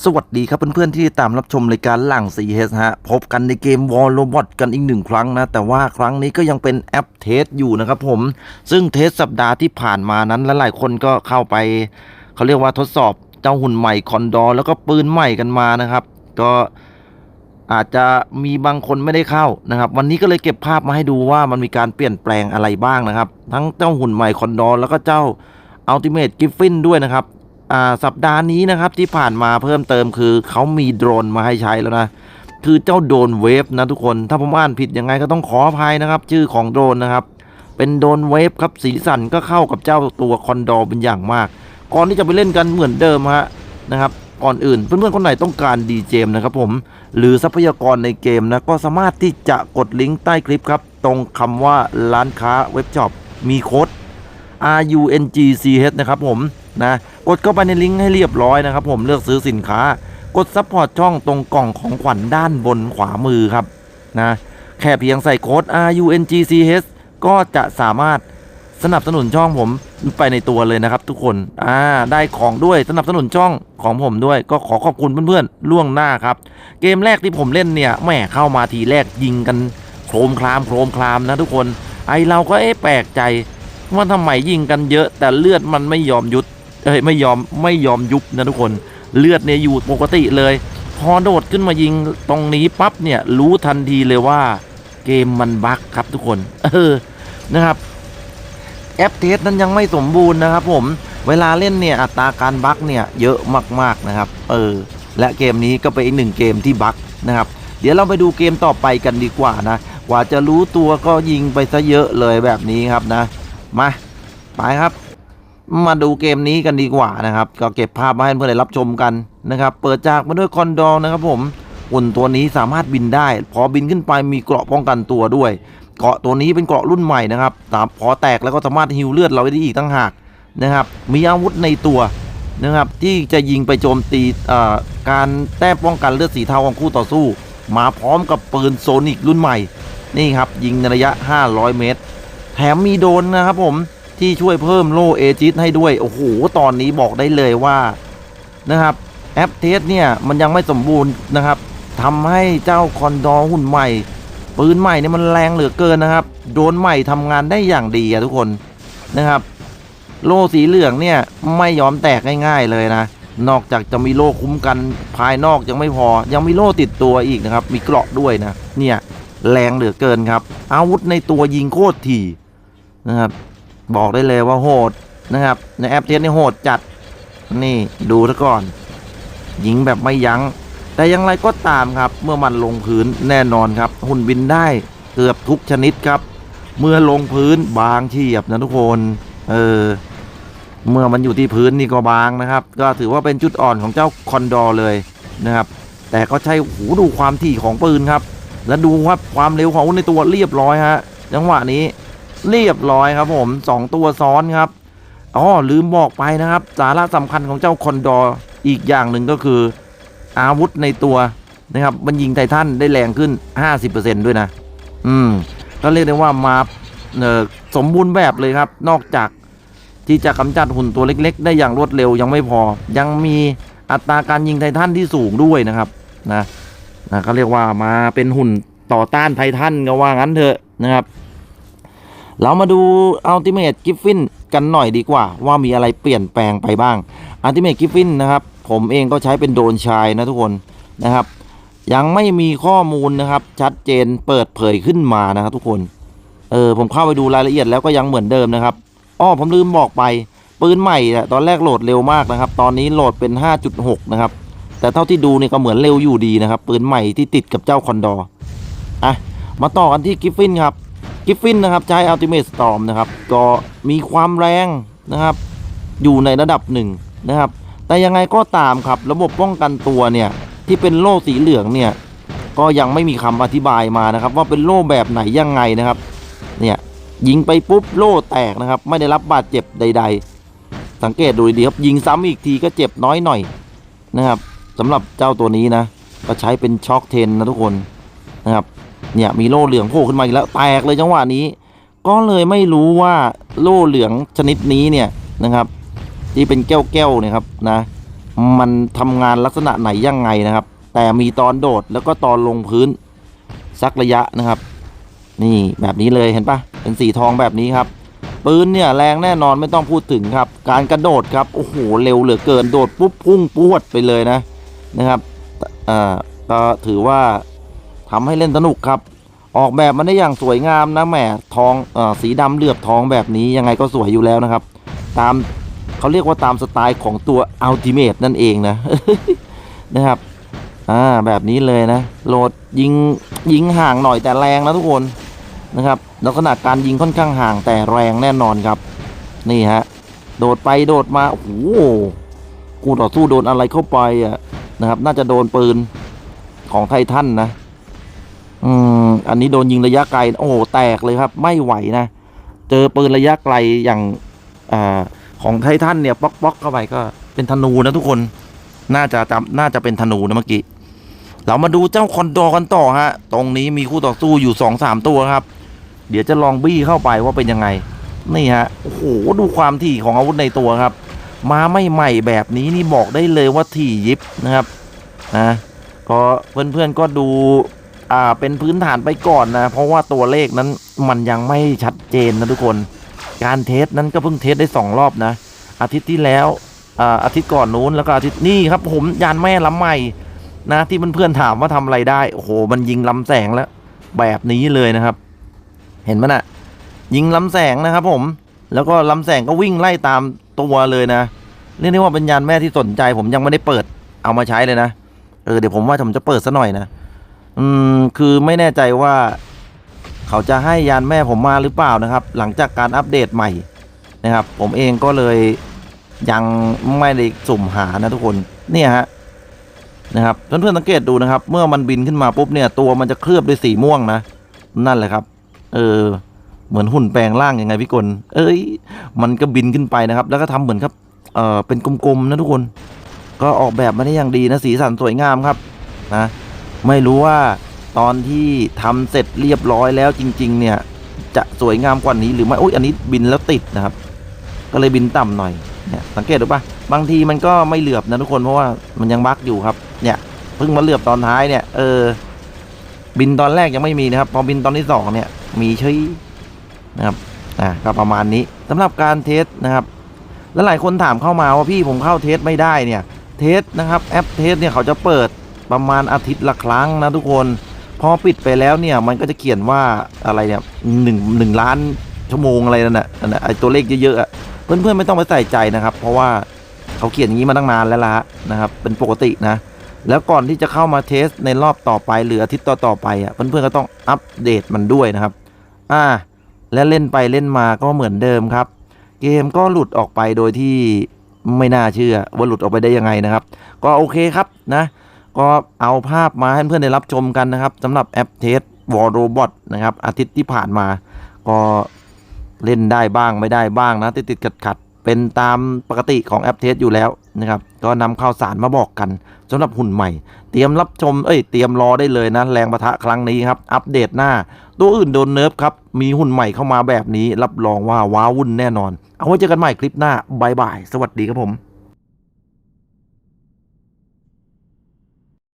สวัสดีครับเพื่อนๆที่ตามรับชมรายการหลัง CS ฮะ พบกันในเกม War Robot กันอีกหนึ่งครั้งนะ แต่ว่าครั้งนี้ก็ยังเป็นแอปเทสอยู่นะครับผม ซึ่งเทสสัปดาห์ที่ผ่านมานั้นหลายๆคนก็เข้าไป เขาเรียกว่าทดสอบเจ้าหุ่นใหม่คอนดอร์แล้วก็ปืนใหม่กันมานะครับ ก็อาจจะมีบางคนไม่ได้เข้านะครับ วันนี้ก็เลยเก็บภาพมาให้ดูว่ามันมีการเปลี่ยนแปลงอะไรบ้างนะครับ ทั้งเจ้าหุ่นใหม่คอนดอร์แล้วก็เจ้า Ultimate Griffin ด้วยนะครับ สัปดาห์นี้นะครับที่ผ่านมาเพิ่มเติมคือเขามีโดรนมาให้ใช้แล้วนะคือเจ้าโดรนเวฟนะทุกคน ถ้าผมอ่านผิดยังไงก็ต้องขออภัยนะครับ ชื่อของโดรนนะครับ เป็นโดรนเวฟครับสีสันก็เข้ากับเจ้าตัวคอนดอร์เป็นอย่างมาก ก่อนที่จะไปเล่นกันเหมือนเดิมฮะนะครับก่อนอื่นเพื่อนๆคนไหนต้องการดีเจมนะครับผมหรือทรัพยากรในเกมนะก็สามารถที่จะกดลิงก์ใต้คลิปครับ ตรงคำว่าร้านค้าเว็บช็อปมีโค้ด R U N G C H นะครับผมนะ กดเข้าไปในลิงก์ให้เรียบร้อยนะครับ ผมเลือกซื้อสินค้า กดซัพพอร์ตช่องตรงกล่องของขวัญด้านบนขวามือครับนะแค่เพียงใส่โค้ด R U N G C H ก็จะสามารถสนับสนุนช่องผมไปในตัวเลยนะครับ ทุกคนอ่าได้ของด้วยสนับสนุนช่องของผมด้วย ก็ขอขอบคุณเพื่อนๆล่วงหน้าครับ เกมแรกที่ผมเล่นเนี่ยแหม่เข้ามาทีแรกยิงกันโครมครามโครมครามนะทุกคนไอเราก็เอ๊ะแปลกใจว่าทำไมยิงกันเยอะแต่เลือดมันไม่ยอมหยุด เอ้ยไม่ยอมไม่ยอมยุบนะทุกคนเลือดเนี่ยอยู่ปกติเลยพอโดดขึ้นมายิงตรงนี้ปั๊บเนี่ยรู้ทันทีเลยว่าเกมมันบั๊กครับทุกคนเออนะครับแอปเทสนั้นยังไม่สมบูรณ์นะครับผมเวลาเล่นเนี่ยอัตราการบั๊กเนี่ยเยอะมากๆนะครับเออและเกมนี้ก็เป็นอีกหนึ่งเกมที่บั๊กนะครับเดี๋ยวเราไปดูเกมต่อไปกันดีกว่านะกว่าจะรู้ตัวก็ยิงไปซะเยอะเลยแบบนี้ครับนะมาไปครับ มาดูเกมนี้กันดีกว่านะครับ ก็เก็บภาพมาให้เพื่อนได้รับชมกันนะครับ เปิดจากมาด้วยคอนดอร์นะครับผมหุ่นตัวนี้สามารถบินได้ พอบินขึ้นไปมีเกราะป้องกันตัวด้วย เกราะตัวนี้เป็นเกราะรุ่นใหม่นะครับพอแตกแล้วก็สามารถฮิวเลือดเราได้อีกตั้งหากนะครับ มีอาวุธในตัวนะครับ ที่จะยิงไปโจมตีการแต้มป้องกันเลือดสีเทาของคู่ต่อสู้ มาพร้อมกับปืนโซนิกรุ่นใหม่ นี่ครับยิงในระยะ 500 เมตร แถมมีโดนนะครับผม ที่ช่วยเพิ่มโล่เอจิสให้ด้วย โอ้โห ตอนนี้บอกได้เลยว่านะครับแอปเทสเนี่ยมันยังไม่สมบูรณ์นะครับทำให้เจ้าคอนดอหุ่นใหม่ ปืนใหม่เนี่ยมันแรงเหลือเกินนะครับ โดนใหม่ทำงานได้อย่างดีอะทุกคนนะครับ โล่สีเหลืองเนี่ยไม่ยอมแตกง่ายๆเลยนะ นอกจากจะมีโล่คุ้มกันภายนอกยังไม่พอ ยังมีโล่ติดตัวอีกนะครับ มีเกราะด้วยนะ เนี่ยแรงเหลือเกินครับ อาวุธในตัวยิงโคตรถี่นะครับ บอกได้เลยว่าโหดนะครับ ในแอปเทสนี่โหดจัดนี่ดูซะก่อน ยิงแบบไม่ยัง้ง แต่อย่างไรก็ตามครับ เมื่อมันลงพื้นแน่นอนครับ หุ่นบินได้เกือบทุกชนิดครับ เมื่อลงพื้นบางเฉียบนะทุกคนเออเมื่อมันอยู่ที่พื้นนี่ก็บางนะครับ ก็ถือว่าเป็นจุดอ่อนของเจ้าคอนดอร์เลยนะครับ แต่ก็ใช้หูดูความถี่ของปืนครับ และดูครับความเร็วของในตัวเรียบร้อยฮะจังหวะนี้ เรียบร้อยครับผมสองตัวซ้อนครับอ๋อลืมบอกไปนะครับ สาระสำคัญของเจ้าคอนดอร์อีกอย่างหนึ่งก็คือ อาวุธในตัวนะครับมันยิงไททันได้แรงขึ้น 50%ด้วยนะ อืม ก็เรียกได้ว่ามาเออสมบูรณ์แบบเลยครับ นอกจากที่จะกำจัดหุ่นตัวเล็กๆ ได้อย่างรวดเร็วยังไม่พอ ยังมีอัตราการยิงไททันที่สูงด้วยนะครับนะนะเขาเรียกว่ามาเป็นหุ่นต่อต้านไททันก็ว่างั้นเถอะนะครับ เรามาดู Ultimate Griffin กันหน่อยดีกว่า ว่ามีอะไรเปลี่ยนแปลงไปบ้าง Ultimate Griffin นะครับผมเองก็ใช้เป็นโดนชายนะทุกคนนะครับ ยังไม่มีข้อมูลนะครับ ชัดเจนเปิดเผยขึ้นมานะครับทุกคนเออผมเข้าไปดูรายละเอียดแล้วก็ยังเหมือนเดิมนะครับอ้อผมลืมบอกไปปืนใหม่อะตอนแรกโหลดเร็วมากนะครับ ตอนนี้โหลดเป็น 5.6 นะครับ แต่เท่าที่ดูนี่ก็เหมือนเร็วอยู่ดีนะครับ ปืนใหม่ที่ติดกับเจ้าคอนดอร์อะมาต่อกันที่กิฟฟินครับ กิฟฟินนะครับใช้ Ultimate Storm นะครับก็มีความแรงนะครับ อยู่ในระดับหนึ่งนะครับ แต่ยังไงก็ตามครับระบบป้องกันตัวเนี่ยที่เป็นโล่สีเหลืองเนี่ยก็ยังไม่มีคำอธิบายมานะครับ ว่าเป็นโล่แบบไหนยังไงนะครับเนี่ยยิงไปปุ๊บโล่แตกนะครับ ไม่ได้รับบาดเจ็บใด ๆ สังเกตดูดีครับยิงซ้ำอีกทีก็เจ็บน้อยหน่อยนะครับสำหรับเจ้าตัวนี้นะ ก็ใช้เป็นช็อคเทนนะทุกคนนะครับ เนี่ยมีโล่เหลืองโผล่ขึ้นมาอีกแล้วแตกเลยจังหวะนี้ ก็เลยไม่รู้ว่าโล่เหลืองชนิดนี้เนี่ยนะครับ ที่เป็นแก้วๆเนี่ยครับนะ มันทำงานลักษณะไหนยังไงนะครับ แต่มีตอนโดดแล้วก็ตอนลงพื้นสักระยะนะครับ นี่แบบนี้เลยเห็นปะเป็นสีทองแบบนี้ครับปืนเนี่ยแรงแน่นอนไม่ต้องพูดถึงครับ การกระโดดครับโอ้โหเร็วเหลือเกินโดดปุ๊บพุ่งปวดไปเลยนะนะครับอ่าก็ถือว่า ทำให้เล่นสนุกครับ ออกแบบมันได้อย่างสวยงามนะแหมทองเอ่อสีดำเหลือบทองแบบนี้ยังไงก็สวยอยู่แล้วนะครับ ตามเขาเรียกว่าตามสไตล์ของตัว Ultimate นั่นเองนะนะครับอ่าแบบนี้เลยนะโหลดยิงยิงห่างหน่อยแต่แรงนะทุกคนนะครับลักษณะการยิงค่อนข้างห่างแต่แรงแน่นอนครับ นี่ฮะโดดไปโดดมาโอ้โหกูต่อสู้โดนอะไรเข้าไปอะนะครับ น่าจะโดนปืนของไททันนะ อืมอันนี้โดนยิงระยะไกล โอ้โหแตกเลยครับ ไม่ไหวนะ เจอปืนระยะไกลอย่างอ่าของไททันเนี่ยป๊อกป๊อกเข้าไปก็เป็นธนูนะทุกคน น่าจะจำน่าจะเป็นธนูนะเมื่อกี้ เรามาดูเจ้าคอนโดกันต่อฮะ ตรงนี้มีคู่ต่อสู้อยู่สองสามตัวครับ เดี๋ยวจะลองบี้เข้าไปว่าเป็นยังไง นี่ฮะ โอ้โห ดูความถี่ของอาวุธในตัวครับ มาไม่ใหม่แบบนี้นี่บอกได้เลยว่าถี่ยิบนะครับ นะ ก็เพื่อนๆก็ดู อ่าเป็นพื้นฐานไปก่อนนะ เพราะว่าตัวเลขนั้นมันยังไม่ชัดเจนนะทุกคน การเทสนั้นก็เพิ่งเทสได้สองรอบนะ อาทิตย์ที่แล้วอ่าอาทิตย์ก่อนนู้นแล้วก็อาทิตย์นี่ครับผมยานแม่ลำใหม่นะที่เพื่อนๆถามว่าทำอะไรได้โอ้โหมันยิงลำแสงแล้ว แบบนี้เลยนะครับ เห็นไหมน่ะยิงลำแสงนะครับผมแล้วก็ลำแสงก็วิ่งไล่ตามตัวเลยนะเรียกได้ว่าเป็นยานแม่ที่สนใจ ผมยังไม่ได้เปิดเอามาใช้เลยนะเออเดี๋ยวผมว่าผมจะเปิดซะหน่อยนะ อืมคือไม่แน่ใจว่าเขาจะให้ยานแม่ผมมาหรือเปล่านะครับ หลังจากการอัปเดตใหม่นะครับ ผมเองก็เลยยังไม่ได้สุ่มหานะทุกคนเนี่ยฮะนะครับเพื่อนๆสังเกตดูนะครับ เมื่อมันบินขึ้นมาปุ๊บเนี่ยตัวมันจะเคลือบด้วยสีม่วงนะ นั่นแหละครับ เออ เหมือนหุ่นแปลงร่างยังไงพี่กลเอ้ย มันก็บินขึ้นไปนะครับ แล้วก็ทำเหมือนครับเออเป็นกลมๆนะทุกคน ก็ออกแบบมาได้อย่างดีนะสีสันสวยงามครับนะ ไม่รู้ว่าตอนที่ทำเสร็จเรียบร้อยแล้วจริง ๆ เนี่ย จะสวยงามกว่านี้หรือไม่โอ้ยอันนี้บินแล้วติดนะครับ ก็เลยบินต่ำหน่อยเนี่ยสังเกตดูปะบางทีมันก็ไม่เหลือบนะทุกคนเพราะว่ามันยังบักอยู่ครับ เนี่ยเพิ่งมาเหลือบตอนท้ายเนี่ยเออบินตอนแรกยังไม่มีนะครับ พอบินตอนที่สองเนี่ย มีเฉยนะครับอ่าก็ประมาณนี้สำหรับการเทสนะครับ แล้วหลายคนถามเข้ามาว่าพี่ผมเข้าเทสไม่ได้เนี่ย เทสนะครับแอปเทสเนี่ยเขาจะเปิด ประมาณอาทิตย์ละครั้งนะทุกคน พอปิดไปแล้วเนี่ยมันก็จะเขียนว่าอะไรเนี่ยหนึ่งหนึ่งล้านชั่วโมงอะไรนั่นน่ะนั่นน่ะไอตัวเลขเยอะๆอะเพื่อนๆไม่ต้องไปใส่ใจนะครับ เพราะว่าเขาเขียนอย่างนี้มาตั้งนานแล้วล่ะนะครับ เป็นปกตินะ แล้วก่อนที่จะเข้ามาเทสในรอบต่อไปหรืออาทิตย์ต่อๆไปอะเพื่อนๆก็ต้องอัปเดตมันด้วยนะครับ อ่า และเล่นไปเล่นมาก็เหมือนเดิมครับ เกมก็หลุดออกไปโดยที่ไม่น่าเชื่อว่าหลุดออกไปได้ยังไงนะครับ ก็โอเคครับนะ ก็เอาภาพมาให้เพื่อนได้รับชมกันนะครับสำหรับแอปเทสวอลโรบอทนะครับอาทิตย์ที่ผ่านมา ก็เล่นได้บ้างไม่ได้บ้างนะ ติดติดขัดขัดเป็นตามปกติของแอปเทสอยู่แล้วนะครับ ก็นำข่าวสารมาบอกกันสำหรับหุ่นใหม่ เตรียมรับชมเอ้ยเตรียมรอได้เลยนะ แรงประทะครั้งนี้ครับ อัปเดตหน้า ตัวอื่นโดนเนิร์ฟครับ มีหุ่นใหม่เข้ามาแบบนี้ รับรองว่าว้าวุ่นแน่นอน เอาไว้เจอกันใหม่คลิปหน้าบายบายสวัสดีครับผม